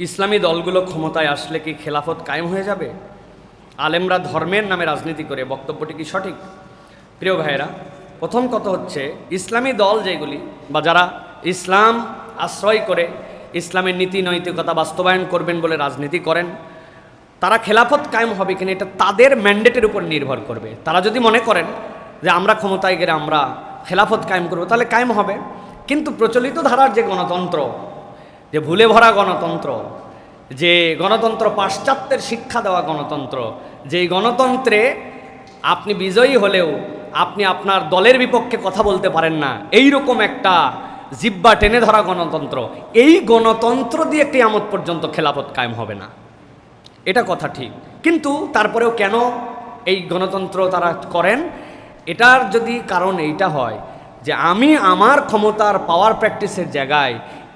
ইসলামী দলগুলো ক্ষমতায় আসলে কি খেলাফত কায়েম হয়ে যাবে? আলেমরা ধর্মের নামে রাজনীতি করে, বক্তব্যটি কি সঠিক? প্রিয় ভাইয়েরা, প্রথম কথা হচ্ছে, ইসলামী দল যেগুলি বা যারা ইসলাম আশ্রয় করে, ইসলামের নীতি নৈতিকতা বাস্তবায়ন করবেন বলে রাজনীতি করেন, তারা খেলাফত কায়েম হবে কিনা এটা তাদের ম্যান্ডেটের উপর নির্ভর করবে। তারা যদি মনে করেন যে আমরা ক্ষমতায় গেলে আমরা খেলাফত কায়েম করব, তাহলে কায়েম হবে। কিন্তু প্রচলিত ধারার যে গণতন্ত্র যে ভুলে ভরা গণতন্ত্র, যে গণতন্ত্র পাশ্চাত্যের শিক্ষা দেওয়া গণতন্ত্র যেই গণতন্ত্রে আপনি বিজয়ী হলেও আপনি আপনার দলের বিপক্ষে কথা বলতে পারেন না। এই রকম একটা জিব্বা টেনে ধরা গণতন্ত্র, এই গণতন্ত্র দিয়ে একটি কেয়ামত পর্যন্ত খেলাফত কায়েম হবে না। এটা কথা ঠিক। কিন্তু তারপরেও কেন এই গণতন্ত্র তারা করেন? এটার যদি কারণ এইটা হয় যে আমি আমার ক্ষমতার পাওয়ার প্র্যাকটিসের জায়গায়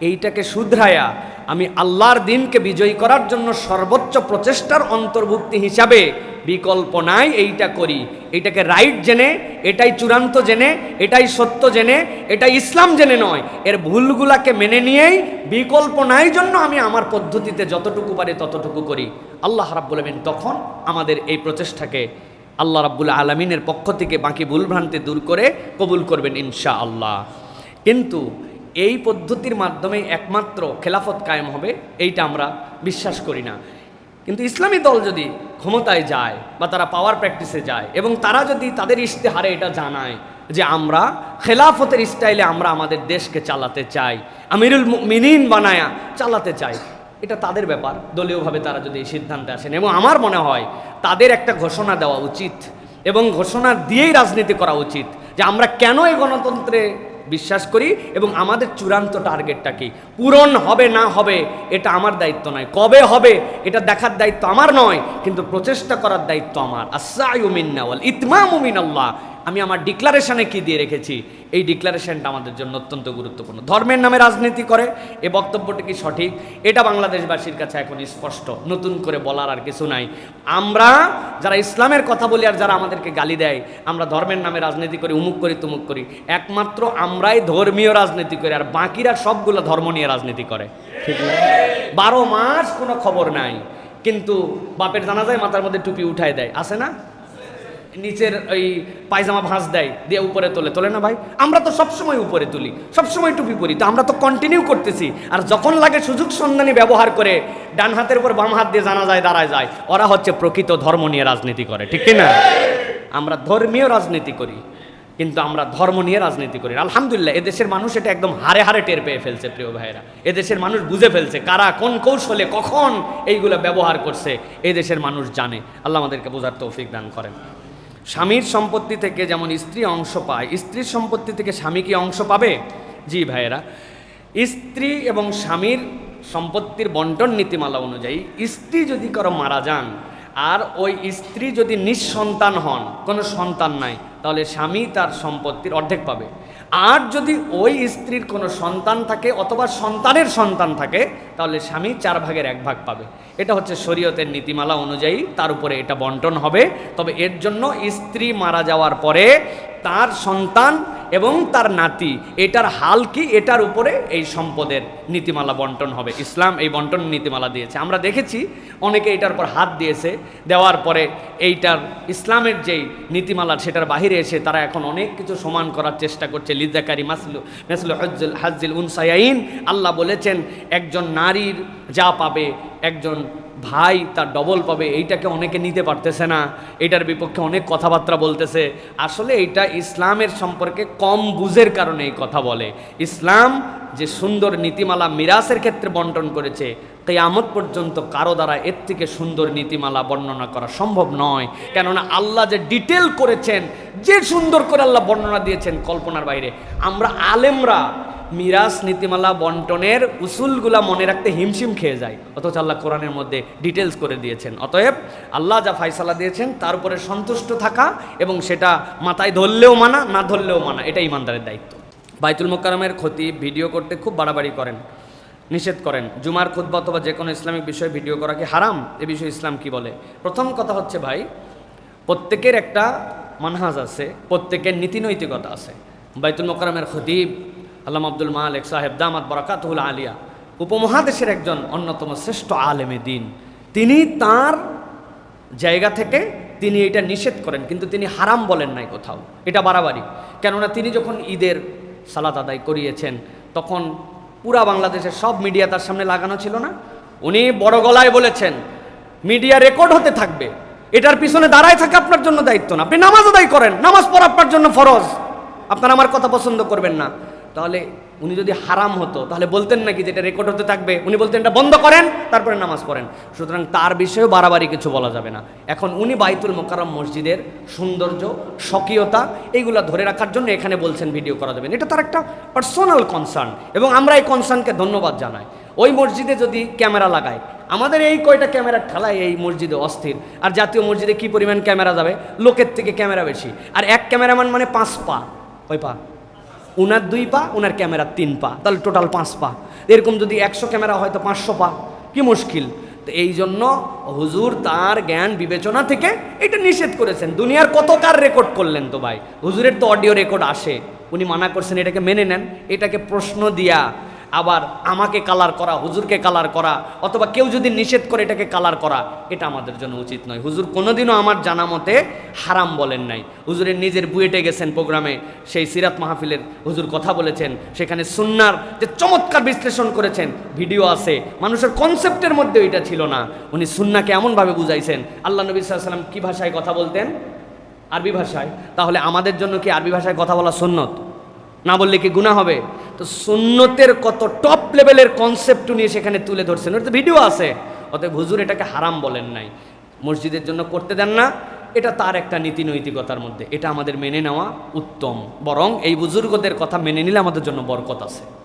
এইটাকে শুধরায়া আমি আল্লাহর দিনকে বিজয়ী করার জন্য সর্বোচ্চ প্রচেষ্টার অন্তর্ভুক্তি হিসাবে বিকল্প নাই এইটা করি। এটাকে রাইট জেনে, এটাই চূড়ান্ত জেনে, এটাই সত্য জেনে, এটাই ইসলাম জেনে নয়। এর ভুলগুলাকে মেনে নিয়েই বিকল্প নাই জন্য আমি আমার পদ্ধতিতে যতটুকু পারি ততটুকু করি। আল্লাহ রাব্বুল আলামিন তখন আমাদের এই প্রচেষ্টাকে আল্লাহ রাব্বুল আলমিনের পক্ষ থেকে বাকি ভুলভ্রান্তি দূর করে কবুল করবেন ইনশা আল্লাহ কিন্তু এই পদ্ধতির মাধ্যমে একমাত্র খেলাফত কায়েম হবে, এইটা আমরা বিশ্বাস করি না। কিন্তু ইসলামী দল যদি ক্ষমতায় যায় বা তারা পাওয়ার প্র্যাকটিসে যায় এবং তারা যদি তাদের ইশতেহারে এটা জানায় যে আমরা খেলাফতের স্টাইলে আমরা আমাদের দেশকে চালাতে চাই, আমিরুল মিনিন বানায়া চালাতে চাই, এটা তাদের ব্যাপার। দলীয়ভাবে তারা যদি এই সিদ্ধান্তে আসেন এবং আমার মনে হয় তাদের একটা ঘোষণা দেওয়া উচিত এবং ঘোষণা দিয়েই রাজনীতি করা উচিত যে আমরা কেন এই গণতন্ত্রে বিশ্বাস করি এবং আমাদের চূড়ান্ত টার্গেটটা কি? পূরণ হবে না হবে, এটা আমার দায়িত্ব নয়। কবে হবে, এটা দেখার দায়িত্ব আমার নয়, কিন্তু প্রচেষ্টা করার দায়িত্ব আমার। আসাউমিনাওয়াল ইতমামুমিন আল্লাহ আমি আমার ডিক্লারেশনে কি দিয়ে রেখেছি? এই ডিক্লারেশনটা আমাদের জন্য অত্যন্ত গুরুত্বপূর্ণ। ধর্মের নামে রাজনীতি করে এ বক্তব্যটি কি সঠিক? এটা বাংলাদেশবাসীর কাছে এখন স্পষ্ট নতুন করে বলার আর কিছু নাই। আমরা যারা ইসলামের কথা বলি আর যারা আমাদেরকে গালি দেয় আমরা ধর্মের নামে রাজনীতি করি উমুক করি তুমুক করি। একমাত্র আমরাই ধর্মীয় রাজনীতি করি আর বাকিরা সবগুলো ধর্ম নিয়ে রাজনীতি করে। ঠিক না? বারো মাস কোনো খবর নাই। কিন্তু বাপের জানা যায় মাথার মধ্যে টুপি উঠায় দেয়। আছে না? নিচের ওই পায়জামা ভাঁজ দেয়, দিয়ে উপরে তোলে। তোলে না ভাই? আমরা তো সবসময় উপরে তুলি, সবসময় টুপি পরি, তো আমরা তো কন্টিনিউ করতেছি। আর যখন লাগে সুযোগ সন্ধানী ব্যবহার করে ডান হাতের উপর বাম হাত দিয়ে জানা যায়, দাঁড়ায় যায়। ওরা হচ্ছে প্রকৃত ধর্ম নিয়ে রাজনীতি করে, ঠিক না আমরা ধর্মীয় রাজনীতি করি, কিন্তু আমরা ধর্ম নিয়ে রাজনীতি করি। আলহামদুলিল্লাহ, এদেশের মানুষ এটা একদম হারে হারে টের পেয়ে ফেলছে, প্রিয় ভাইয়েরা। এদেশের মানুষ বুঝে ফেলছে কারা, কোন কৌশলে কখন এইগুলো ব্যবহার করছে, এদেশের মানুষ জানে। আল্লাহ আমাদেরকে বোঝার তৌফিক দান করেন। স্বামীর সম্পত্তি থেকে যেমন স্ত্রী অংশ পায়, স্ত্রীর সম্পত্তি থেকে স্বামী কি অংশ পাবে? জি ভাইয়েরা, স্ত্রী এবং স্বামীর সম্পত্তির বন্টন নীতিমালা অনুযায়ী স্ত্রী যদি কারও মারা যান আর ওই স্ত্রী যদি নিঃসন্তান হন, কোনো সন্তান নাই, তাহলে স্বামী তার সম্পত্তির অর্ধেক পাবে। আর যদি ওই স্ত্রীর কোনো সন্তান থাকে অথবা সন্তানের সন্তান থাকে, তাহলে স্বামী চার ভাগের এক ভাগ পাবে। এটা হচ্ছে শরীয়তের নীতিমালা অনুযায়ী তার উপরে এটা বন্টন হবে। তবে এর জন্য স্ত্রী মারা যাওয়ার পরে তার সন্তান এবং তার নাতি, এটার হাল কি? এটার উপরে এই সম্পদের নীতিমালা বন্টন হবে। ইসলাম এই বন্টন নীতিমালা দিয়েছে। আমরা দেখেছি, অনেকে এটার পর হাত দিয়েছে, দেওয়ার পরে এইটার ইসলামের যেই নীতিমালা, সেটার বাহিরে এসে তারা এখন অনেক কিছু সমান করার চেষ্টা করছে। লিজাকারি মাসলু, মেসলু হজ্জুল, হাজ্জিল উনসায়াইন আল্লাহ বলেছেন, একজন নারীর যা পাবে, একজন ভাই, তার ডবল পাবে, এইটাকে অনেকে নিতে পারতেছে না, এটার বিপক্ষে অনেক কথাবার্তা বলতেছে। আসলে এটা ইসলামের সম্পর্কে কম বুঝের কারণে এই কথা বলে। ইসলাম যে সুন্দর নীতিমালা মিরাসের ক্ষেত্রে বন্টন করেছে, কেয়ামত পর্যন্ত কারও দ্বারা এর থেকে সুন্দর নীতিমালা বর্ণনা করা সম্ভব নয়। কেননা আল্লাহ যে ডিটেল করেছেন, যে সুন্দর করে আল্লাহ বর্ণনা দিয়েছেন কল্পনার বাইরে। আমরা আলেমরা মিরাস নীতিমালা বন্টনের উসুলগুলা মনে রাখতে হিমশিম খেয়ে যায়। অথচ আল্লাহ কোরআনের মধ্যে ডিটেলস করে দিয়েছেন। অতএব আল্লাহ যা ফাইসালা দিয়েছেন, তার উপরে সন্তুষ্ট থাকা এবং সেটা মাথায় ধরলেও মানা, না ধরলেও মানা, এটা ইমানদারের দায়িত্ব। বাইতুল মোকারমের ক্ষতি ভিডিও করতে খুব বাড়াবাড়ি করেন, নিষেধ করেন। জুমার খুদ্া অথবা যে কোনো ইসলামিক বিষয়ে ভিডিও করা কি হারাম? এ বিষয়ে ইসলাম কি বলে? প্রথম কথা হচ্ছে ভাই, প্রত্যেকের একটা মানহাজ আছে, প্রত্যেকের নীতিনৈতিকতা আছে। বাইতুল মোকারমের খতিব আল্লাহ আব্দুল মালিক সাহেব দামাত বরাকাতুল আলিয়া, উপমহাদেশের একজন অন্যতম শ্রেষ্ঠ আলেমে দিন। তিনি তার জায়গা থেকে তিনি এটা নিষেধ করেন, কিন্তু তিনি হারাম বলেন নাই কোথাও। এটা বাড়াবাড়ি। কেননা তিনি যখন ঈদের সালাত আদায় করিয়েছেন, তখন পুরা বাংলাদেশের সব মিডিয়া তার সামনে লাগানো ছিল না। উনি বড় গলায় বলেছেন, মিডিয়া রেকর্ড হতে থাকবে। এটার পিছনে দাঁড়ায় থাকা আপনার জন্য দায়িত্ব না। আপনি নামাজ আদায় করেন, নামাজ পড়া আপনার জন্য ফরজ। আপনারা আমার কথা পছন্দ করবেন না। তাহলে উনি যদি হারাম হতো, তাহলে বলতেন নাকি যেটা রেকর্ড হতে থাকবে? উনি বলতেন, এটা বন্ধ করেন, তারপরে নামাজ পড়েন। সুতরাং তার বিষয়েও বাড়াবাড়ি কিছু বলা যাবে না। এখন উনি বাইতুল মোকারম মসজিদের সৌন্দর্য, স্বকীয়তা এইগুলা ধরে রাখার জন্য এখানে বলছেন, ভিডিও করা যাবে এটা তার একটা পার্সোনাল কনসার্ন এবং আমরা এই কনসার্নকে ধন্যবাদ জানাই। ওই মসজিদে যদি ক্যামেরা লাগায়, আমাদের এই কয়টা ক্যামেরা ঠেলায় এই মসজিদে অস্থির। আর জাতীয় মসজিদে কি পরিমাণ ক্যামেরা যাবে? লোকের থেকে ক্যামেরা বেশি। আর এক ক্যামেরাম্যান মানে পাঁচ পা। কয় পা। উনার দুই পা ওনার ক্যামেরার তিন পা, তাহলে টোটাল পাঁচ পা। এরকম যদি একশো ক্যামেরা হয় তো পাঁচশো পা, কি মুশকিল? তো এই জন্য হুজুর তার জ্ঞান বিবেচনা থেকে এটা নিষেধ করেছেন। দুনিয়ার কত কার রেকর্ড করলেন তো ভাই? হুজুরের তো অডিও রেকর্ড আসে। উনি মানা করছেন এটাকে মেনে নেন, এটাকে প্রশ্ন দিয়া আবার আমাকে কালার করা, হুজুরকে কালার করা, অথবা কেউ যদি নিষেধ করে এটাকে কালার করা, এটা আমাদের জন্য উচিত নয়। হুজুর কোনোদিনও আমার জানা মতে হারাম বলেন নাই। হুজুরের নিজের বুয়েটে গেছেন প্রোগ্রামে, সেই সিরাত মাহফিলের হুজুর কথা বলেছেন, সেখানে সুন্নার যে চমৎকার বিশ্লেষণ করেছেন, ভিডিও আছে। মানুষের কনসেপ্টের মধ্যে এটা ছিল না। উনি সুন্নাকে এমনভাবে বুঝাইছেন, আল্লাহ নবী সাল্লাম কী ভাষায় কথা বলতেন? আরবি ভাষায়। তাহলে আমাদের জন্য কি আরবি ভাষায় কথা বলা সুন্নত? না বললে কি গুণা হবে? তো সুন্নতের কত টপ লেভেলের কনসেপ্ট নিয়ে সেখানে তুলে ধরছেন। ওর তো ভিডিও আছে। অতএব হুজুর এটাকে হারাম বলেন নাই। মসজিদের জন্য করতে দেন না। এটা তার একটা নীতি নৈতিকতার মধ্যে। এটা আমাদের মেনে নেওয়া উত্তম। বরং এই বুজুর্গদের কথা মেনে নিলে আমাদের জন্য বরকত আছে।